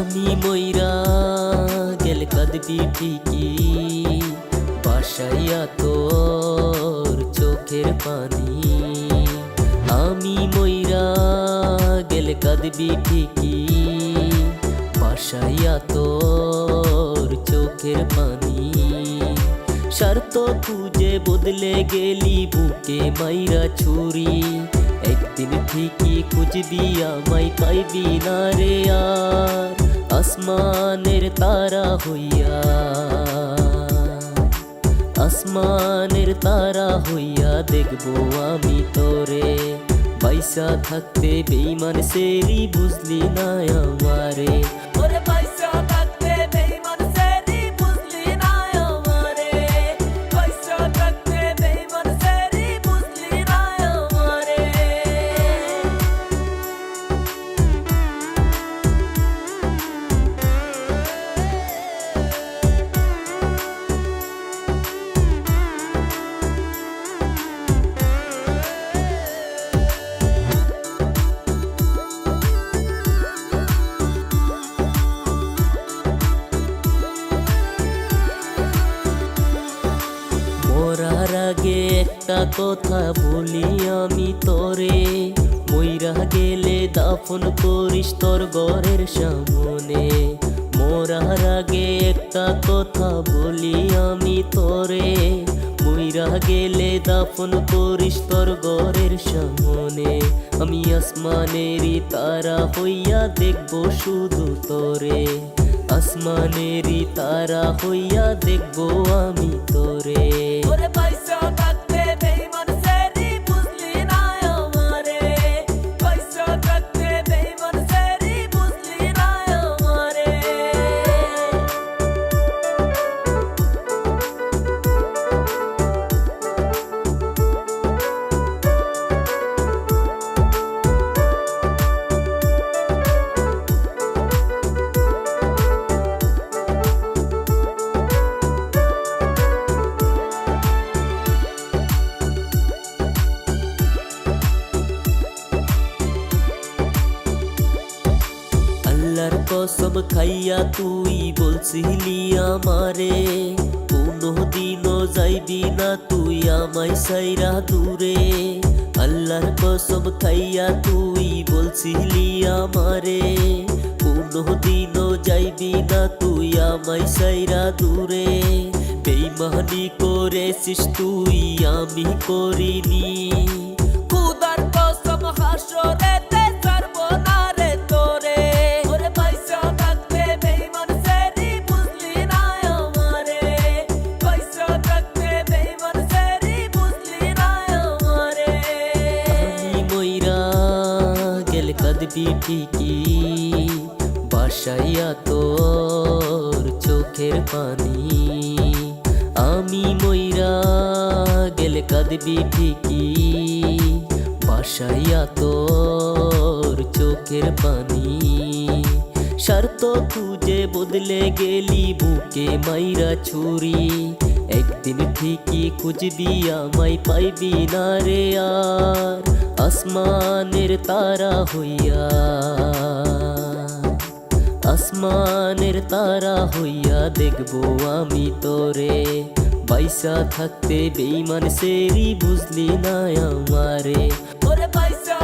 আমি ময়রা গেল কাঁদবি ঠিকই। বাসাইয়া তোর চোখের পানি। আমি ময়রা গেল কাঁদবি ঠিকই। বাসাইয়া তোর চোখের পানি। শর্ত খুঁজে বদলে গেলি বুকে মাইরা ছুরি। একদিন ঠিকই খুঁজবি, আমায় পাইবি না রে আর। আসমানের তারা হইয়া, আসমানের তারা হইয়া দেখব আমি তোরে। পয়সা থাকতে বেইমান সেরি বুঝলি না আমারে। মরার আগে একটা কথা বলি আমি তোরে। মইরা গেলে দাফন করিস তোর ঘরের সামনে। মরার আগে একটা কথা বলি আমি তোরে। মইরা গেলে দাফন করিস তোর ঘরের সামনে। আমি আসমানেরই তারা হইয়া দেখব শুধু তোরে। আসমানেরই তারা হইয়া দেখব আমি তোরে। কসম খাইয়া তুই বলছিলি আমারে কোনো দিনও যাইবি না তুই আমায় সাইরা দূরে। আল্লাহর কসম খাইয়া তুই বলছিলি আমারে কোনো দিনও যাইবি না তুই আমায় সাইরা দূরে। বেইমানি করেছিস তুই, আমি করিনি। ঠিকই বাসাইয়া তোর চোখের পানি। আমি মইরা গেল কাঁদবি ঠিকই, বাসাইয়া তোর চোখের পানি। শর্ত খুঁজে বদলে গেলি বুকে মাইরা ছুরি। একদিন ঠিকই খুঁজবি, আমায় পাইবি না রে আর। আসমানের তারা হইয়া, আসমানের তারা হইয়া দেখব আমি তোরে। পয়সা থাকতে বেইমান সেরি বুঝলি না আমারে। ওরে পয়সা